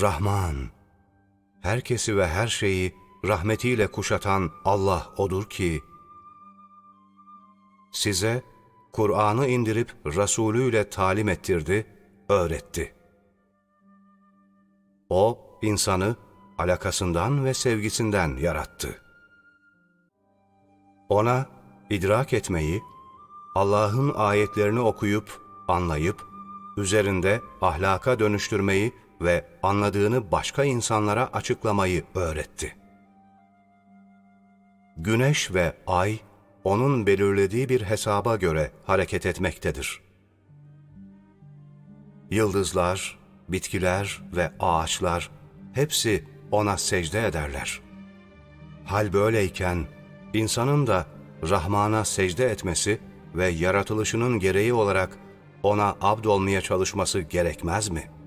Rahman, herkesi ve her şeyi rahmetiyle kuşatan Allah odur ki, size Kur'an'ı indirip Resulüyle talim ettirdi, öğretti. O, insanı alakasından ve sevgisinden yarattı. Ona idrak etmeyi, Allah'ın ayetlerini okuyup, anlayıp, üzerinde ahlaka dönüştürmeyi ve anladığını başka insanlara açıklamayı öğretti. Güneş ve ay, onun belirlediği bir hesaba göre hareket etmektedir. Yıldızlar, bitkiler ve ağaçlar hepsi ona secde ederler. Hal böyleyken insanın da Rahman'a secde etmesi ve yaratılışının gereği olarak ona abd olmaya çalışması gerekmez mi?''